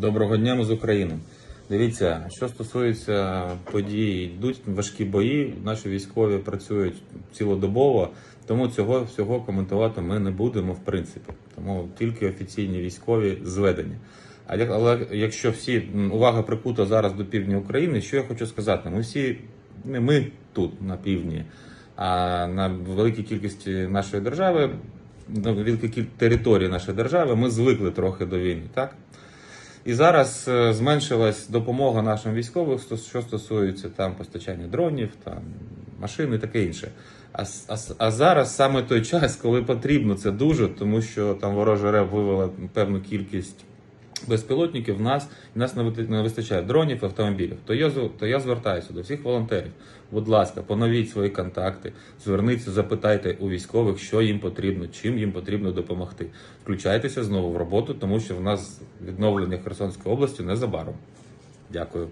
Доброго дня ми з України. Дивіться, що стосується подій, йдуть важкі бої. Наші військові працюють цілодобово, тому цього всього коментувати ми не будемо, в принципі. Тому тільки офіційні військові як- але якщо всі увага прикута зараз до півдня України, що я хочу сказати? Ми всі не ми тут на півдні, а на великій кількості нашої держави, на великій кіль- території нашої держави, ми звикли трохи до війни, так? І зараз е, зменшилась допомога нашим військовим, що стосується там постачання дронів, там машин і таке інше. А, а, а зараз саме той час, коли потрібно це дуже, тому що там ворожа РЕБ вивела певну кількість безпілотників, в нас і нас не вистачає дронів, автомобілів. То я то я звертаюся до всіх волонтерів. Будь ласка, поновіть свої контакти, зверніться, запитайте у військових, що їм потрібно, чим їм потрібно допомогти. Включайтеся знову в роботу, тому що в нас відновлення Херсонської області незабаром. Дякую.